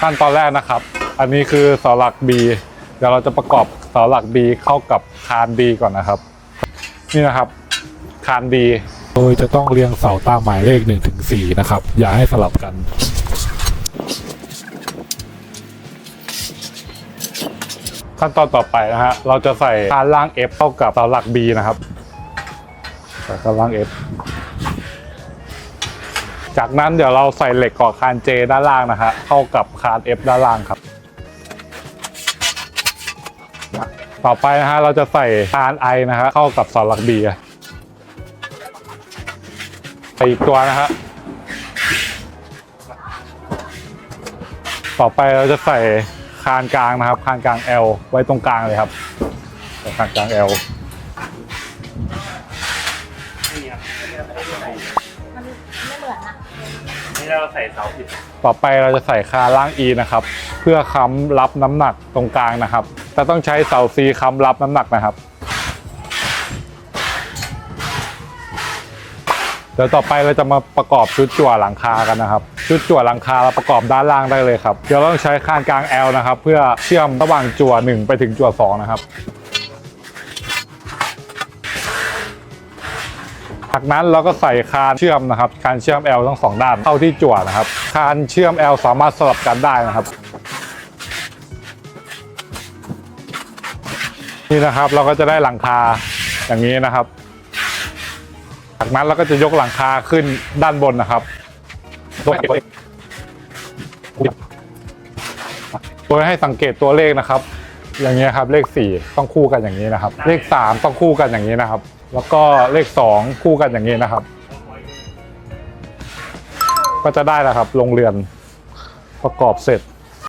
ขั้นตอนแรกนะครับ อันนี้คือเสาหลัก B เดี๋ยวเราจะประกอบเสาหลัก B เข้ากับคาน D ก่อนนะครับ นี่นะครับคาน D โดยจะต้องเรียงเสาตามหมายเลข1ถึง4นะครับ อย่าให้สลับกันขั้นตอนต่อไปนะฮะ เราจะใส่คานล่าง F เข้ากับเสาหลัก B นะครับใส่คานล่าง F จากนั้นเดี๋ยวเราใส่เหล็กก่อคาน J ด้านล่างนะฮะเข้ากับคาน F ด้านล่างครับ ต่อไปนะฮะเราจะใส่คาน I นะฮะเข้ากับเสาหลัก B อะใส่อีกตัวนะฮะต่อไปเราจะใส่คานกลางนะครับคานกลาง L ไว้ตรงกลางเลยครับใส่คานกลาง L มันไม่เหมือนอะนี่เราใส่เสาผิดต่อไปเราจะใส่คาล่าง E นะครับ เพื่อค้ำรับน้ำหนักตรงกลางนะครับ แต่ต้องใช้เสา C ค้ำรับน้ำหนักนะครับเดี๋ยวต่อไปเราจะมาประกอบชุดจั่วหลังคากันนะครับ ชุดจั่วหลังคาเราประกอบด้านล่างได้เลยครับเดี๋ยวเราต้องใช้คานกลาง L นะครับ เพื่อเชื่อมระหว่างจั่ว 1 ไปถึงจั่ว2นะครับ จากนั้นเราก็ใส่คานเชื่อมนะครับคานเชื่อม L ทั้งสองด้านเข้าที่จั่วนะครับคานเชื่อม L สามารถสลับกันได้นะครับนี่นะครับเราก็จะได้หลังคาอย่างนี้นะครับ จากนั้นเราก็จะยกหลังคาขึ้นด้านบนนะครับโดยให้สังเกตตัวเลขนะครับ อย่างนี้ครับเลข 4 ต้องคู่กันอย่างนี้นะครับ เลข 3 ต้องคู่กันอย่างนี้นะครับ แล้วก็เลข 2 คู่กันอย่างนี้นะครับ ก็จะได้แล้วครับโรงเรือนประกอบเสร็จ